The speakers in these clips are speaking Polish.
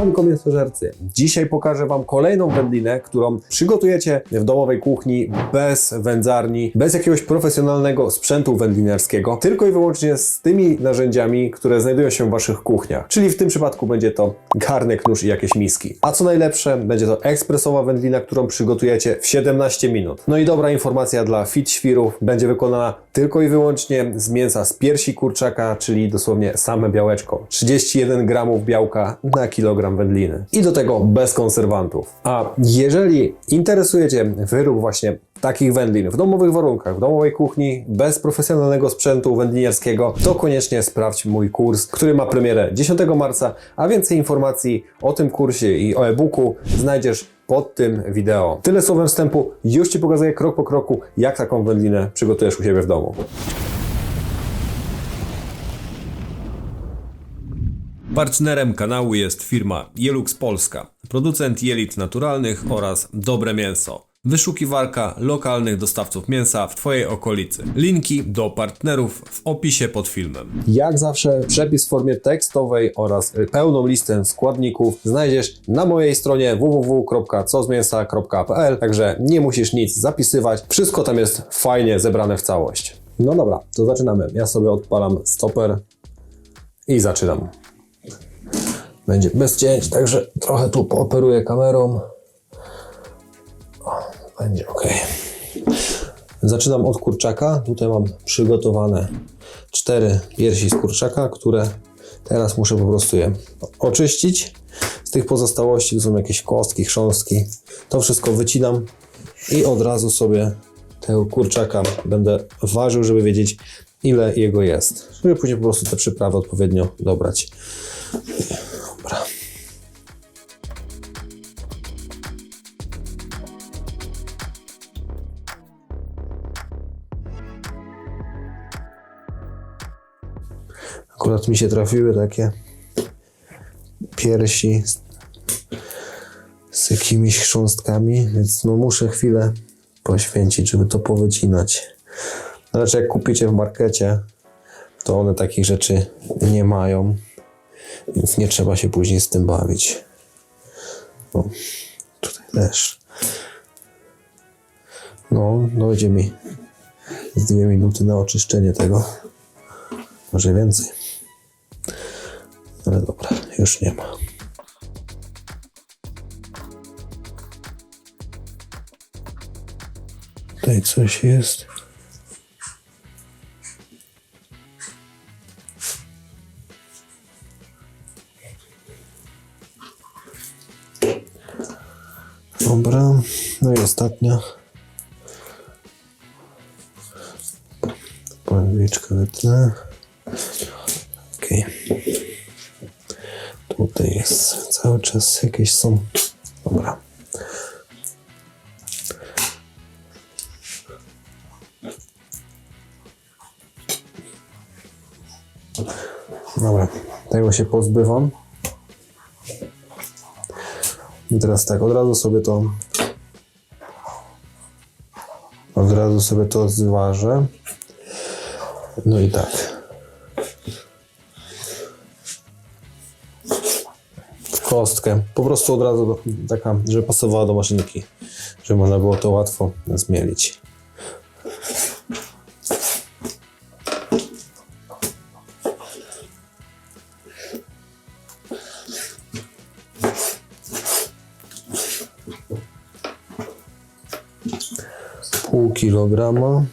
Siemanko mięsożercy. Dzisiaj pokażę Wam kolejną wędlinę, którą przygotujecie w domowej kuchni bez wędzarni, bez jakiegoś profesjonalnego sprzętu wędlinarskiego, tylko i wyłącznie z tymi narzędziami, które znajdują się w Waszych kuchniach. Czyli w tym przypadku będzie to garnek, nóż i jakieś miski. A co najlepsze, będzie to ekspresowa wędlina, którą przygotujecie w 17 minut. No i dobra informacja dla fit świrów, będzie wykonana tylko i wyłącznie z mięsa z piersi kurczaka, czyli dosłownie same białeczko. 31 gramów białka na kilogram wędliny. I do tego bez konserwantów. A jeżeli interesujecie wyrób właśnie takich wędlin w domowych warunkach, w domowej kuchni, bez profesjonalnego sprzętu wędliniarskiego, to koniecznie sprawdź mój kurs, który ma premierę 10 marca, a więcej informacji o tym kursie i o e-booku znajdziesz pod tym wideo. Tyle słowem wstępu, już Ci pokazuję krok po kroku, jak taką wędlinę przygotujesz u siebie w domu. Partnerem kanału jest firma Jelux Polska, producent jelit naturalnych oraz dobre mięso. Wyszukiwarka lokalnych dostawców mięsa w Twojej okolicy. Linki do partnerów w opisie pod filmem. Jak zawsze przepis w formie tekstowej oraz pełną listę składników znajdziesz na mojej stronie www.cozmięsa.pl Także nie musisz nic zapisywać, wszystko tam jest fajnie zebrane w całość. No dobra, to zaczynamy. Ja sobie odpalam stoper i zaczynam. Będzie bez cięć, także trochę tu pooperuję kamerą. O, będzie ok. Zaczynam od kurczaka. Tutaj mam przygotowane cztery piersi z kurczaka, które teraz muszę po prostu je oczyścić. Z tych pozostałości to są jakieś kostki, chrząstki. To wszystko wycinam i od razu sobie tego kurczaka będę ważył, żeby wiedzieć ile jego jest. Żeby później po prostu te przyprawy odpowiednio dobrać. Dobra. Akurat mi się trafiły takie piersi z, z jakimiś chrząstkami, więc no muszę chwilę poświęcić, żeby to powycinać. Znaczy jak kupicie w markecie, to one takich rzeczy nie mają, więc nie trzeba się później z tym bawić. O, tutaj też. No, dojdzie mi z dwie minuty na oczyszczenie tego. Może więcej. Ale dobra, już nie ma. Tutaj coś jest. No i ostatnia. Pędliczkę wytnę. Okej. Tutaj jest cały czas jakieś są. Dobra. Dobra, tego się pozbywam. I teraz tak, od razu sobie to razu sobie to zważę. No i tak. W kostkę. Po prostu od razu taka, żeby pasowała do maszynki. Żeby można było to łatwo zmielić. Kilograma.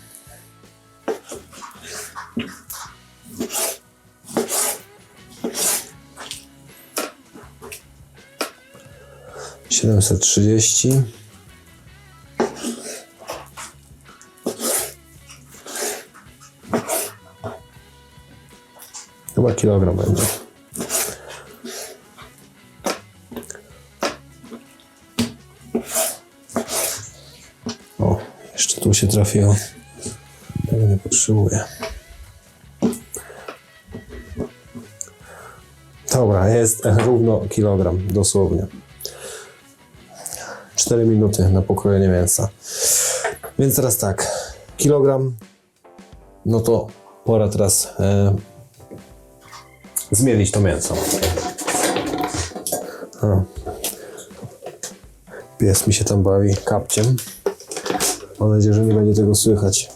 Siedemset trzydzieści. Chyba kilogram będzie. Tu się trafiło. Tego nie potrzebuję. Dobra, jest równo kilogram, dosłownie. 4 minuty na pokrojenie mięsa. Więc teraz tak, kilogram, no to pora teraz e, zmielić to mięso. O. Pies mi się tam bawi kapciem. Mam nadzieję, że nie będzie tego słychać.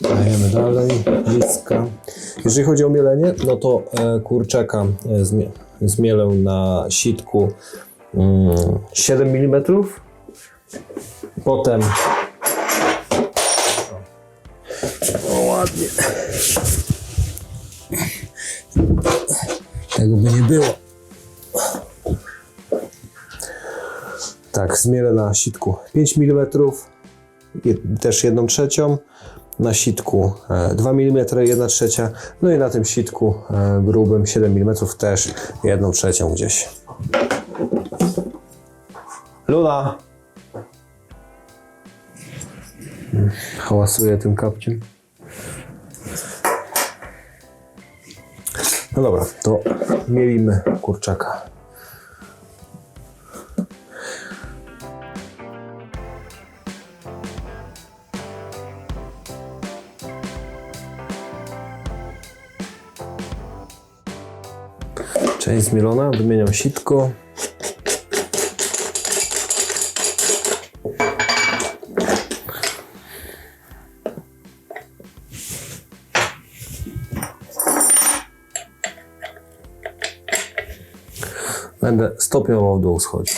Dajemy dalej, bliska. Jeżeli chodzi o mielenie, no to e, kurczaka e, zmie, zmielę na sitku mm, 7 mm. Potem Tego by nie było. Tak, zmielę na sitku 5 mm, też 1 trzecią, na sitku e, 2 mm, 1 trzecia, no i na tym sitku e, grubym 7 mm też 1 trzecią gdzieś. Luna! Mm, Hałasuje tym kapciem. No dobra, to mielimy kurczaka. Część zmielona, wymieniam sitko. Będę stopniowo w dół schodził.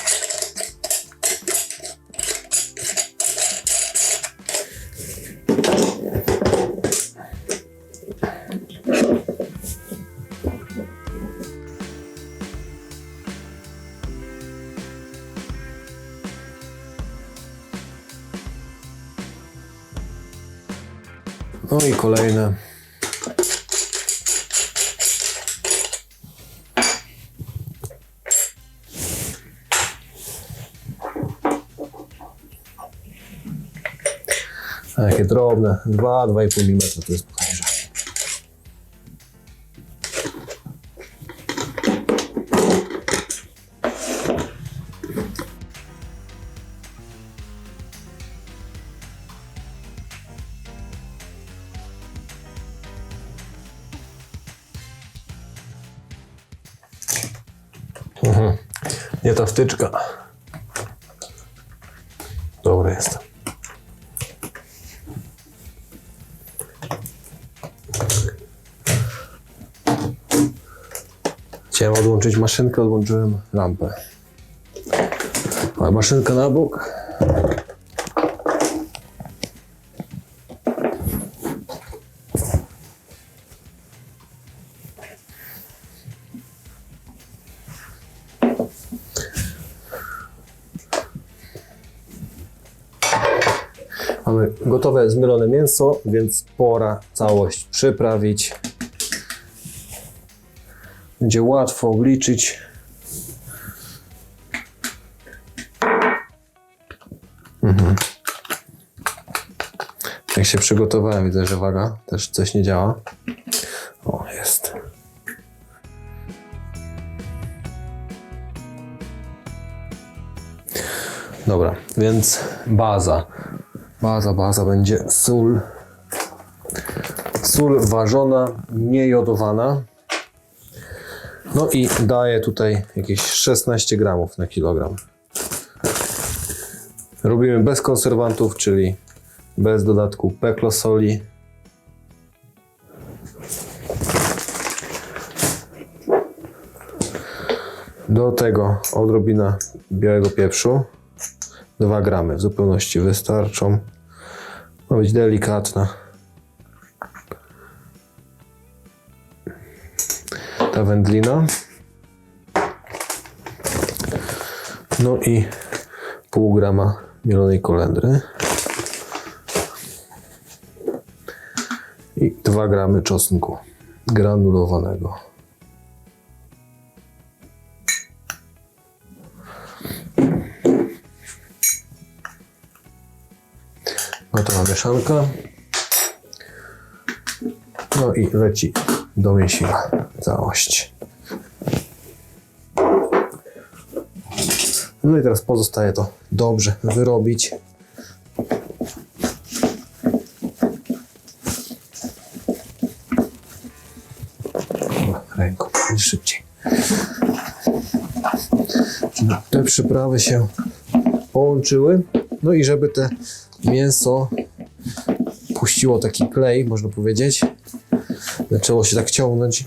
No i kolejne. Takie drobne, 2-2,5 mm to jest bodajże. Mhm. Nie ta wtyczka. Dobry jest. Chciałem odłączyć maszynkę, odłączyłem lampę. Maszynka na bok. Mamy gotowe zmielone mięso, więc pora całość przyprawić. Będzie łatwo obliczyć. Mhm. Jak się przygotowałem, widzę, że waga też coś nie działa. O, jest. Dobra, więc baza. Baza, baza będzie sól. Sól ważona, niejodowana. No i daję tutaj jakieś 16 gramów na kilogram. Robimy bez konserwantów, czyli bez dodatku peklosoli. Do tego odrobina białego pieprzu. 2 gramy w zupełności wystarczą. Ma być delikatna. Ta wędlina. No i pół grama mielonej kolendry. I 2 gramy czosnku granulowanego. Gotowa mieszanka. No i leci dowiesiła całość. No i teraz pozostaje to dobrze wyrobić. Ręką szybciej. Te przyprawy się połączyły. No i żeby te mięso puściło taki klej, można powiedzieć, Zaczęło się tak ciągnąć.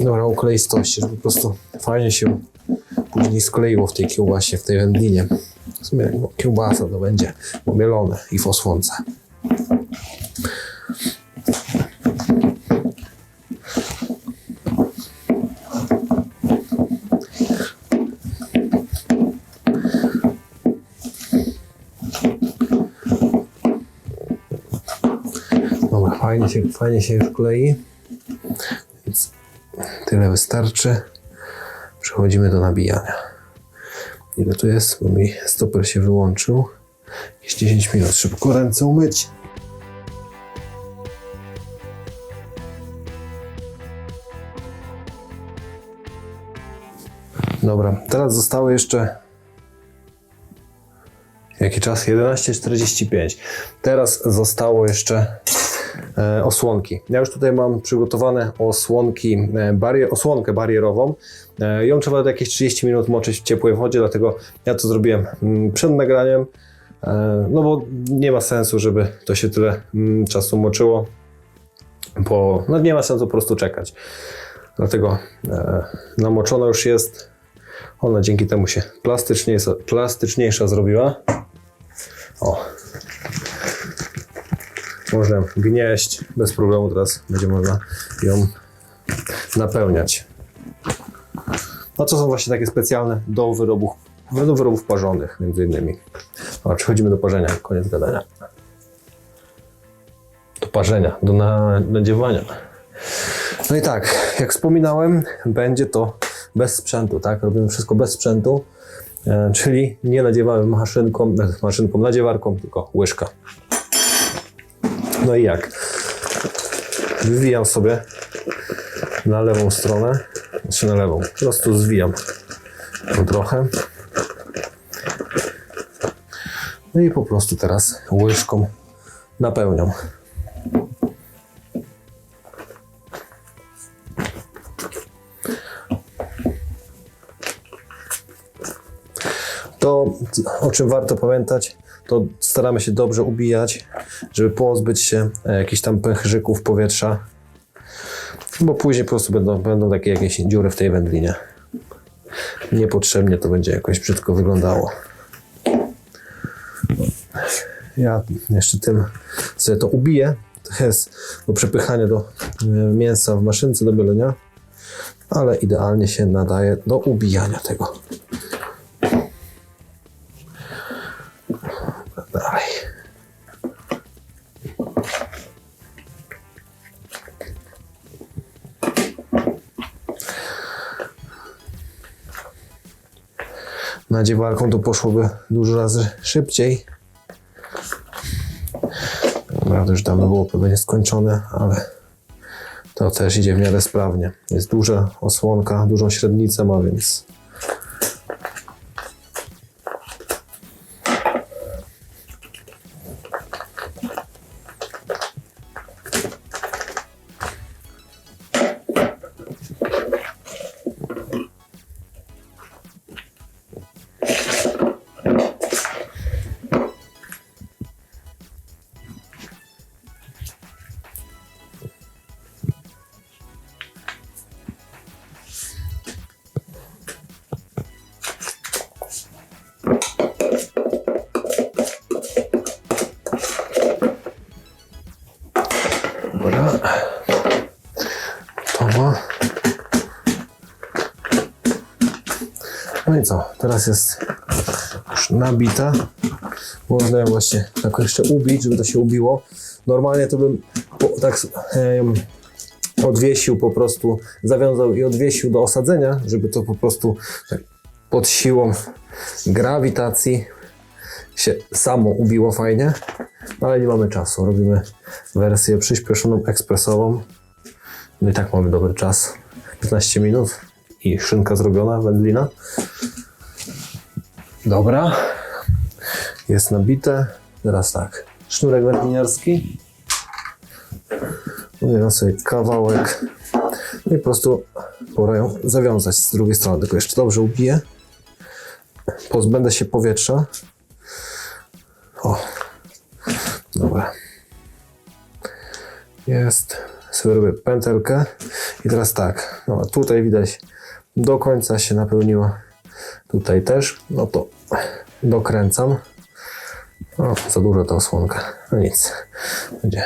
Dobra, o kleistości, żeby po prostu fajnie się później skleiło w tej kiełbasie, w tej wędlinie. W sumie kiełbasa to będzie pomielone i w fajnie się, fajnie się już klei. Więc tyle wystarczy. Przechodzimy do nabijania. Ile tu jest? Bo mi stoper się wyłączył. Jakieś 10 minut. Szybko ręce umyć. Dobra, teraz zostało jeszcze Jaki czas? 11.45. Teraz zostało jeszcze osłonki. Ja już tutaj mam przygotowane osłonki, e, barier, osłonkę barierową. E, ją trzeba jakieś 30 minut moczyć w ciepłej wodzie, dlatego ja to zrobiłem mm, przed nagraniem. E, no bo nie ma sensu, żeby to się tyle mm, czasu moczyło, bo no nie ma sensu po prostu czekać. Dlatego e, namoczona już jest. Ona dzięki temu się plastyczniejsza zrobiła. O. Można gnieść bez problemu. Teraz będzie można ją napełniać. No to są właśnie takie specjalne do wyrobów, do wyrobów parzonych między innymi. O, przechodzimy do parzenia. Koniec gadania. Do parzenia, do na, nadziewania. No i tak, jak wspominałem, będzie to bez sprzętu, tak? Robimy wszystko bez sprzętu, e, czyli nie nadziewamy maszynką, maszynką, nadziewarką, tylko łyżka. No i jak? Wywijam sobie na lewą stronę, czy na lewą, po prostu zwijam to trochę. No i po prostu teraz łyżką napełniam. To, o czym warto pamiętać, to staramy się dobrze ubijać, żeby pozbyć się e, jakichś tam pęcherzyków powietrza, bo później po prostu będą, będą takie jakieś dziury w tej wędlinie. Niepotrzebnie to będzie jakoś brzydko wyglądało. Ja jeszcze tym sobie to ubiję. To jest do przepychania do e, mięsa w maszynce do bielenia, ale idealnie się nadaje do ubijania tego. Nadziewarką to poszłoby dużo razy szybciej. Dobra, to już dawno było pewnie skończone, ale to też idzie w miarę sprawnie. Jest duża osłonka, dużą średnicę ma, więc Teraz jest już nabita. Można ją właśnie tak jeszcze ubić, żeby to się ubiło. Normalnie to bym po, tak em, odwiesił po prostu, zawiązał i odwiesił do osadzenia, żeby to po prostu tak pod siłą grawitacji się samo ubiło fajnie, ale nie mamy czasu. Robimy wersję przyspieszoną, ekspresową. No i tak mamy dobry czas. 15 minut i szynka zrobiona, wędlina. Dobra. Jest nabite. Teraz tak. Sznurek wędliniarski. Ubieram sobie kawałek No i po prostu pora ją zawiązać z drugiej strony. Tylko jeszcze dobrze ubiję. Pozbędę się powietrza. O. Dobra. Jest. Sobie robię pętelkę. I teraz tak. No, tutaj widać do końca się napełniła. Tutaj też. No to dokręcam. O, za duża ta osłonka. No nic. Będzie.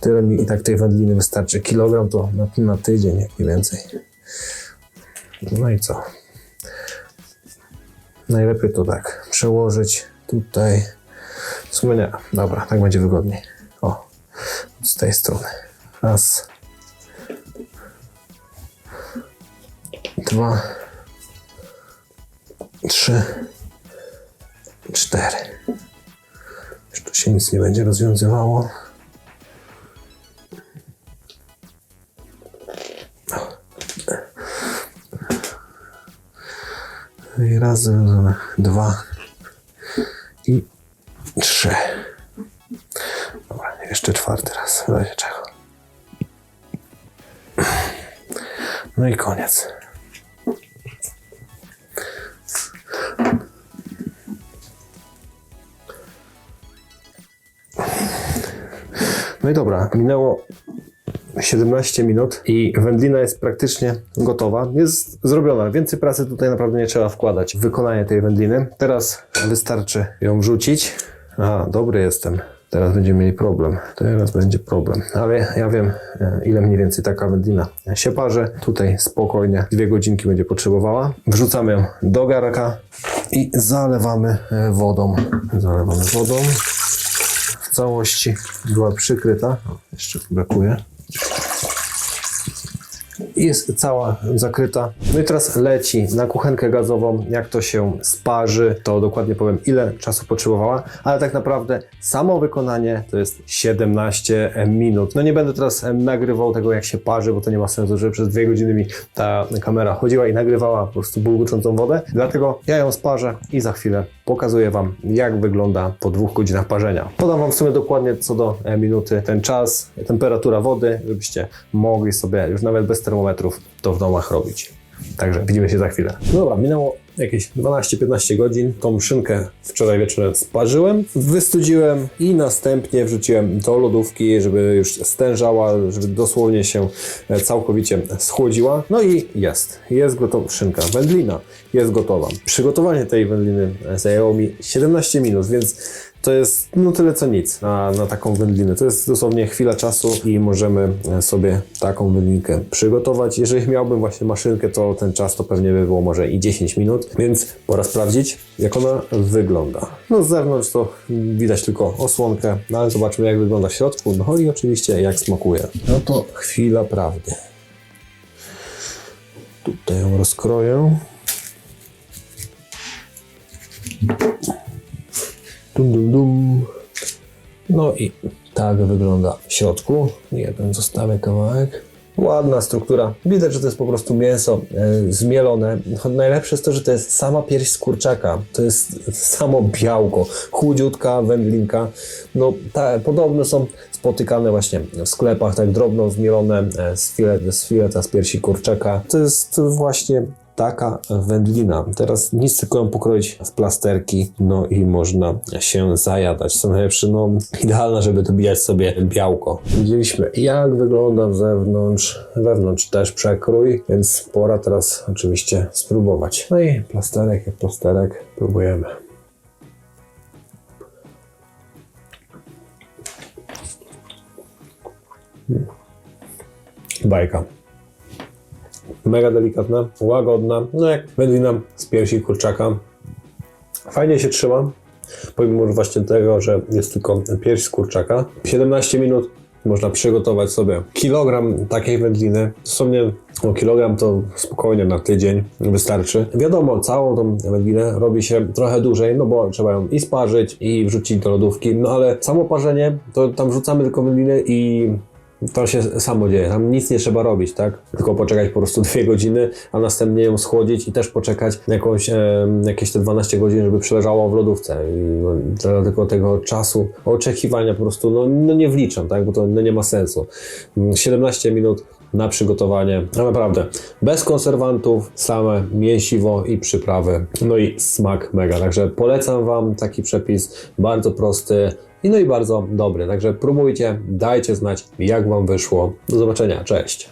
Tyle mi i tak tej wędliny wystarczy. Kilogram to na, na tydzień, jak nie więcej. No i co? Najlepiej to tak przełożyć tutaj. W sumie nie. Dobra, tak będzie wygodniej. O, z tej strony. Raz. Dwa. Trzy. Cztery. Już tu się nic nie będzie rozwiązywało. I raz. Dwa. I trzy. Dobra, jeszcze czwarty raz. W razie czego. No i koniec. No i dobra, minęło 17 minut i wędlina jest praktycznie gotowa. Jest zrobiona. Więcej pracy tutaj naprawdę nie trzeba wkładać w wykonanie tej wędliny. Teraz wystarczy ją wrzucić. A, dobry jestem. Teraz będziemy mieli problem. Teraz będzie problem. Ale ja wiem, e, ile mniej więcej taka wędlina się parzy. Tutaj spokojnie dwie godzinki będzie potrzebowała. Wrzucamy ją do garnka i zalewamy e, wodą. Zalewamy wodą. Całości była przykryta. O, jeszcze brakuje jest cała zakryta. No i teraz leci na kuchenkę gazową. Jak to się sparzy, to dokładnie powiem, ile czasu potrzebowała, ale tak naprawdę samo wykonanie to jest 17 minut. No nie będę teraz nagrywał tego, jak się parzy, bo to nie ma sensu, żeby przez dwie godziny mi ta kamera chodziła i nagrywała po prostu bulgoczącą wodę. Dlatego ja ją sparzę i za chwilę pokazuję Wam, jak wygląda po dwóch godzinach parzenia. Podam Wam w sumie dokładnie co do minuty ten czas, temperatura wody, żebyście mogli sobie już nawet bez to w domach robić. Także widzimy się za chwilę. Dobra, minęło jakieś 12-15 godzin. Tą szynkę wczoraj wieczorem sparzyłem, wystudziłem i następnie wrzuciłem do lodówki, żeby już stężała, żeby dosłownie się e, całkowicie schłodziła. No i jest. Jest gotowa szynka. Wędlina jest gotowa. Przygotowanie tej wędliny zajęło mi 17 minut, więc to jest no tyle co nic na, na taką wędlinę. To jest dosłownie chwila czasu i możemy e, sobie taką wędlinkę przygotować. Jeżeli miałbym właśnie maszynkę, to ten czas to pewnie by było może i 10 minut, więc pora sprawdzić, jak ona wygląda. No z zewnątrz to widać tylko osłonkę, no ale zobaczmy jak wygląda w środku, no i oczywiście jak smakuje. No to chwila prawdy. Tutaj ją rozkroję. Dum, dum, dum. No i tak wygląda w środku. Jeden zostawię kawałek. Ładna struktura. Widać, że to jest po prostu mięso e, zmielone. Najlepsze jest to, że to jest sama pierś z kurczaka. To jest samo białko. Chudziutka wędlinka. No, podobne są spotykane właśnie w sklepach, tak drobno zmielone e, z, filet, z fileta z piersi kurczaka. To jest właśnie taka wędlina. Teraz nic tylko ją pokroić w plasterki, no i można się zajadać. Co najlepsze, no idealna, żeby dobijać sobie białko. Widzieliśmy jak wygląda z zewnątrz, wewnątrz też przekrój, więc pora teraz oczywiście spróbować. No i plasterek jak plasterek, próbujemy. Bajka mega delikatna, łagodna, no jak wędlina z piersi kurczaka. Fajnie się trzyma, pomimo właśnie tego, że jest tylko pierś z kurczaka. 17 minut można przygotować sobie kilogram takiej wędliny. Dosłownie o kilogram to spokojnie na tydzień wystarczy. Wiadomo, całą tą wędlinę robi się trochę dłużej, no bo trzeba ją i sparzyć, i wrzucić do lodówki, no ale samo parzenie, to tam wrzucamy tylko wędlinę i to się samo dzieje, tam nic nie trzeba robić, tak? Tylko poczekać po prostu dwie godziny, a następnie ją schłodzić i też poczekać jakąś, e, jakieś te 12 godzin, żeby przeleżało w lodówce. I no, dlatego tego czasu oczekiwania po prostu no, no nie wliczam, tak? Bo to no, nie ma sensu. Mm, 17 minut na przygotowanie. No naprawdę, bez konserwantów, same mięsiwo i przyprawy. No i smak mega. Także polecam Wam taki przepis, bardzo prosty. I no i bardzo dobry. Także próbujcie, dajcie znać, jak Wam wyszło. Do zobaczenia, cześć.